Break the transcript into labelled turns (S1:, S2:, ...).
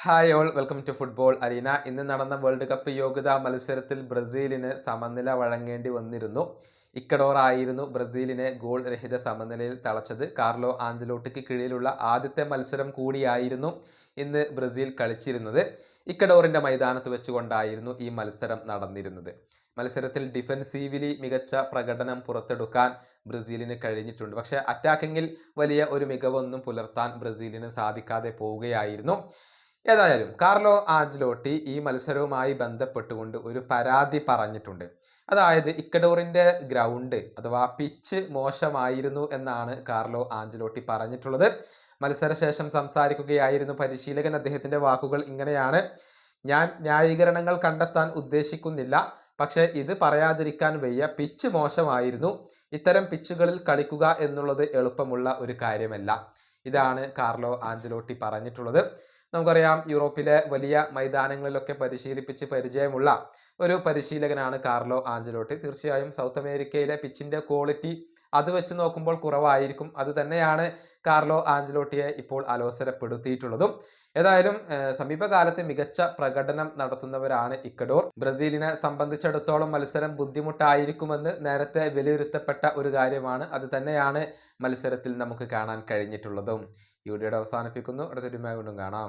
S1: Hi all welcome to football arena ഇന്ന് നടന്ന world cup യോഗ്യതാ മത്സരത്തിൽ ബ്രസീലിന് സമനില വഴങ്ങേണ്ടി വന്നിരുന്നു. ഇക്കഡോർ ആയിരുന്നു ബ്രസീലിനെ ഗോൾ രഹിത സമനിലയിൽ തളച്ചത്. കാർലോ ആഞ്ചലോട്ടിക്ക് കീഴിലുള്ള ആദ്യത്തെ മത്സരം കൂടിയായിരുന്നു ഇന്ന് ബ്രസീൽ കളിച്ചിരുന്നത്. ഇക്കഡോറിന്റെ മൈതാനത്ത് വെച്ചുകൊണ്ടായിരുന്നു ഈ മത്സരം നടന്നിരുന്നത്. മത്സരത്തിൽ ഡിഫൻസീവിലി മികച്ച പ്രകടനം പുറത്തെടുക്കാൻ ബ്രസീലിന് കഴിഞ്ഞിട്ടുണ്ട്. പക്ഷേ അറ്റാക്കിങ്ങിൽ വലിയ ഒരു മികവൊന്നും പുലർത്താൻ ബ്രസീലിന് സാധിക്കാതെ പോവുകയായിരുന്നു. ഏതായാലും കാർലോ ആഞ്ചലോട്ടി ഈ മത്സരവുമായി ബന്ധപ്പെട്ടുകൊണ്ട് ഒരു പരാതി പറഞ്ഞിട്ടുണ്ട്. അതായത് ഇക്കഡോറിന്റെ ഗ്രൗണ്ട് അഥവാ പിച്ച് മോശമായിരുന്നു എന്നാണ് കാർലോ ആഞ്ചലോട്ടി പറഞ്ഞിട്ടുള്ളത്. മത്സരശേഷം സംസാരിക്കുകയായിരുന്നു പരിശീലകൻ. അദ്ദേഹത്തിന്റെ വാക്കുകൾ ഇങ്ങനെയാണ്. ഞാൻ ന്യായീകരണങ്ങൾ കണ്ടെത്താൻ ഉദ്ദേശിക്കുന്നില്ല. പക്ഷേ ഇത് പറയാതിരിക്കാൻ വയ്യ. പിച്ച് മോശമായിരുന്നു. ഇത്തരം പിച്ചുകളിൽ കളിക്കുക എന്നുള്ളത് എളുപ്പമുള്ള ഒരു കാര്യമല്ല. ഇതാണ് കാർലോ ആഞ്ചലോട്ടി പറഞ്ഞിട്ടുള്ളത്. നമുക്കറിയാം യൂറോപ്പിലെ വലിയ മൈതാനങ്ങളിലൊക്കെ പരിശീലിപ്പിച്ച് പരിചയമുള്ള ഒരു പരിശീലകനാണ് കാർലോ ആഞ്ചലോട്ടി. തീർച്ചയായും സൗത്ത് അമേരിക്കയിലെ പിച്ചിന്റെ ക്വാളിറ്റി അത് വെച്ച് നോക്കുമ്പോൾ കുറവായിരിക്കും. അത് തന്നെയാണ് കാർലോ ആഞ്ചലോട്ടിയെ ഇപ്പോൾ അലോസരപ്പെടുത്തിയിട്ടുള്ളതും. ഏതായാലും സമീപകാലത്ത് മികച്ച പ്രകടനം നടത്തുന്നവരാണ് ഇക്കഡോർ ബ്രസീലിനെ സംബന്ധിച്ചിടത്തോളം മത്സരം ബുദ്ധിമുട്ടായിരിക്കുമെന്ന് നേരത്തെ വിലയിരുത്തപ്പെട്ട ഒരു കാര്യമാണ്. അത് തന്നെയാണ് മത്സരത്തിൽ നമുക്ക് കാണാൻ കഴിഞ്ഞിട്ടുള്ളതും. ഈ വീഡിയോയുടെ അവസാനിപ്പിക്കുന്നു. അടുത്തൊരുമായി വീണ്ടും കാണാം.